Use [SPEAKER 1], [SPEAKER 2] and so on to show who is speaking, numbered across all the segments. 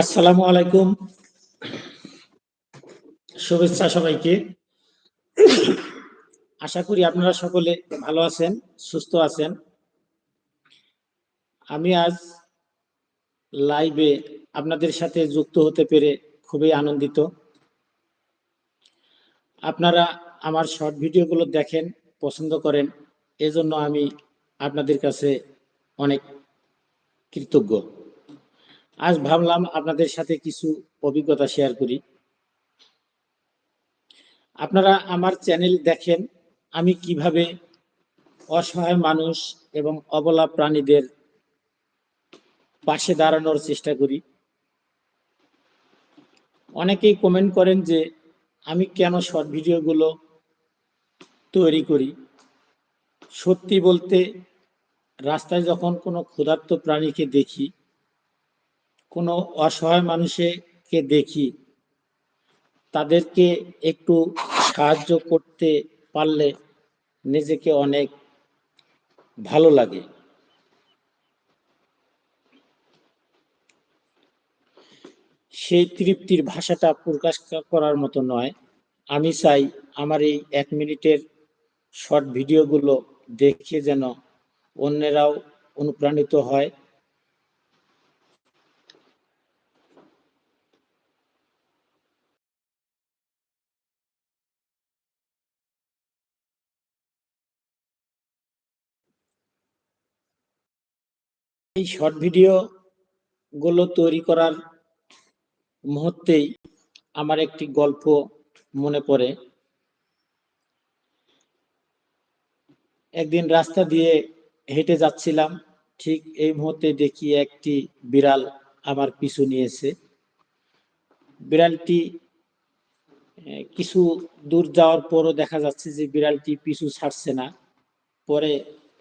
[SPEAKER 1] আসসালামু আলাইকুম। শুভেচ্ছা সবাইকে। আশা করি আপনারা সকলে ভালো আছেন, সুস্থ আছেন। আমি আজ লাইভে আপনাদের সাথে যুক্ত হতে পেরে খুবই আনন্দিত। আপনারা আমার শর্ট ভিডিওগুলো দেখেন, পছন্দ করেন, এজন্য আমি আপনাদের কাছে অনেক কৃতজ্ঞ। আজ ভাবলাম আপনাদের সাথে কিছু অভিজ্ঞতা শেয়ার করি। আপনারা আমার চ্যানেল দেখেন, আমি কীভাবে অসহায় মানুষ এবং অবলা প্রাণীদের পাশে দাঁড়ানোর চেষ্টা করি। অনেকেই কমেন্ট করেন যে, আমি কেন শর্ট ভিডিওগুলো তৈরি করি? সত্যি বলতে, রাস্তায় যখন কোনো ক্ষুধার্ত প্রাণীকে দেখি কোনো অসহায় মানুষকে দেখি, তাদেরকে একটু সাহায্য করতে পারলে নিজেকে অনেক ভালো লাগে। সেই তৃপ্তির ভাষাটা প্রকাশ করার মতো নয়। আমি চাই আমার এই এক মিনিটের শর্ট ভিডিওগুলো দেখে যেন অন্যেরাও অনুপ্রাণিত হয়। এই শর্ট ভিডিও গুলো তৈরি করার মুহূর্তেই আমার একটি গল্প মনে পড়ে। একদিন রাস্তা দিয়ে হেঁটে যাচ্ছিলাম, ঠিক এই মুহূর্তে দেখি একটি বিড়াল আমার পিছু নিয়েছে। বিড়ালটি কিছু দূর যাওয়ার পরও দেখা যাচ্ছে যে বিড়ালটি পিছু ছাড়ছে না। পরে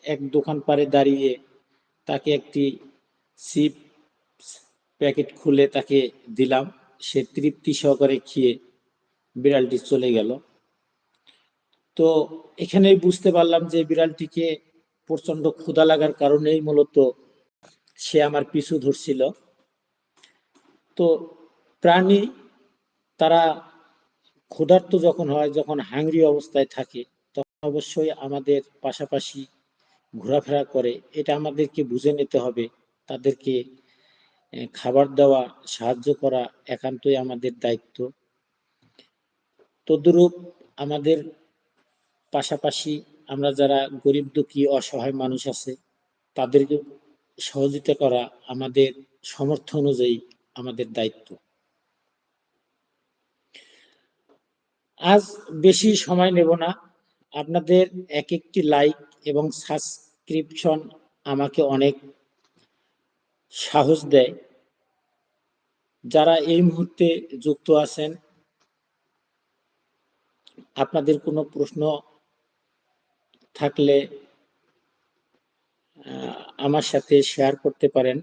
[SPEAKER 1] এক দোকান পারে দাঁড়িয়ে তাকে একটি সিপ প্যাকেট খুলে তাকে দিলাম। সে তৃপ্তি সহকারে খেয়ে বিড়ালটি চলে গেল। তো এখানেই বুঝতে পারলাম যে বিড়ালটিকে প্রচণ্ড ক্ষুধা লাগার কারণেই মূলত সে আমার পিছু ধরছিল। তো প্রাণী তারা ক্ষুধার্ত যখন হয়, যখন হাংরি অবস্থায় থাকে, তখন অবশ্যই আমাদের পাশাপাশি ঘোরাফেরা করে, এটা আমাদেরকে বুঝে নিতে হবে। তাদেরকে খাবার দেওয়া, সাহায্য করা একান্তই আমাদের দায়িত্ব। তদ্রূপ আমাদের পাশাপাশি আমরা যারা গরিব দুঃখী, অসহায় মানুষ আছে, তাদেরকে সহযোগিতা করা আমাদের সমর্থ অনুযায়ী আমাদের দায়িত্ব। আজ বেশি সময় নেব না। আপনাদের এক একটি লাইক এবং সাবস্ক্রিপশন আমাকে অনেক সাহস দেয়। যারা এই মুহূর্তে যুক্ত আছেন, আপনাদের কোনো প্রশ্ন থাকলে আমার সাথে শেয়ার করতে পারেন।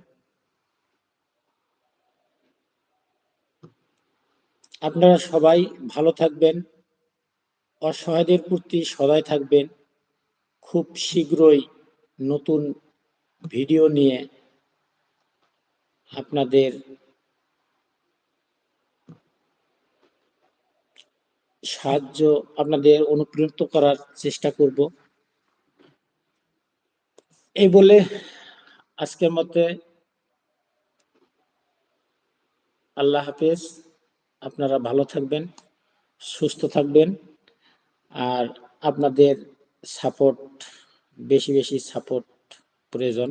[SPEAKER 1] আপনারা সবাই ভালো থাকবেন। অসহায়দের প্রতি সদয় থাকবেন। খুব শীঘ্রই নতুন ভিডিও নিয়ে আপনাদের সাহায্য আপনাদের অনুপ্রাণিত করার চেষ্টা করব। এই বলে আজকের মতে আল্লাহ হাফেজ। আপনারা ভালো থাকবেন, সুস্থ থাকবেন। আর আপনাদের সাপোর্ট বেশি বেশি সাপোর্ট প্রয়োজন।